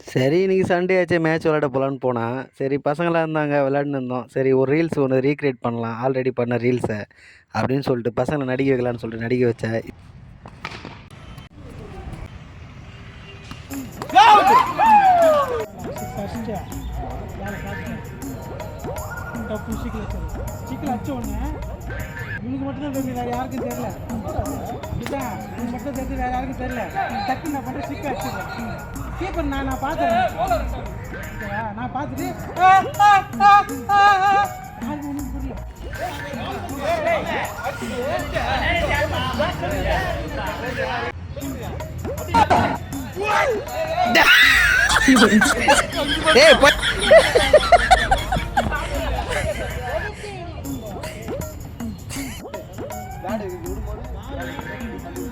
சரி இன்னைக்கு சண்டே ஆச்சு மேட்ச் விளையாட போகலான்னு போனால் சரி பசங்களாக இருந்தாங்க விளையாடின்னு இருந்தோம். சரி ஒரு ரீல்ஸ் ஒன்று ரீக்ரியேட் பண்ணலாம். ஆல்ரெடி பண்ண ரீல்ஸை அப்படின்னு சொல்லிட்டு பசங்களை நடிக்க வைக்கலான்னு சொல்லிட்டு நடிக்க வச்சேன் ஃபஸ்ட்டு இவனுக்கு மட்டும் தான் வேறு யாருக்கும் தெரியல இதுதான் இவனுக்கு மட்டும் தெரிஞ்சு வேறு யாருக்கும் தெரியல டக்குன்னு நான் பண்ணுற சீக்கிரம் வச்சுருக்கேன் கீப்பர் நான் நான் பார்த்துறேன் ஓகேவா? நான் பார்த்துட்டு ஒன்றும் புரியல ஏய் போ ஏன்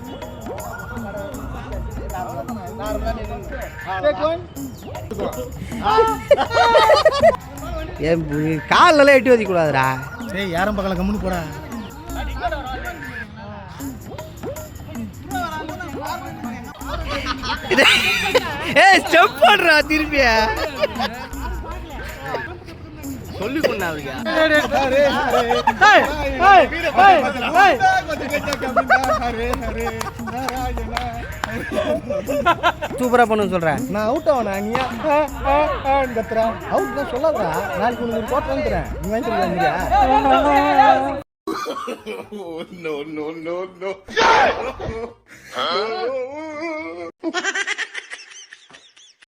காலெல்லாம் எட்டி வதிக்கூடாதுடா. டேய் யாரும் பக்கல கம்முன்னு போடா. ஏய் ஸ்டெப் பண்ணுறா திரும்பியா சொல்லி கொண்டா சூப்பராக பண்ணுன்னு சொல்கிறேன் நான் அவுட் ஆவனா நீ? கத்துறா அவுட் தான் சொல்லாதடா. நாளைக்கு உனக்கு கோட்டை வாங்கிக்கிறேன் நீ வாங்கிக்கிறீங்க no, no, no, no.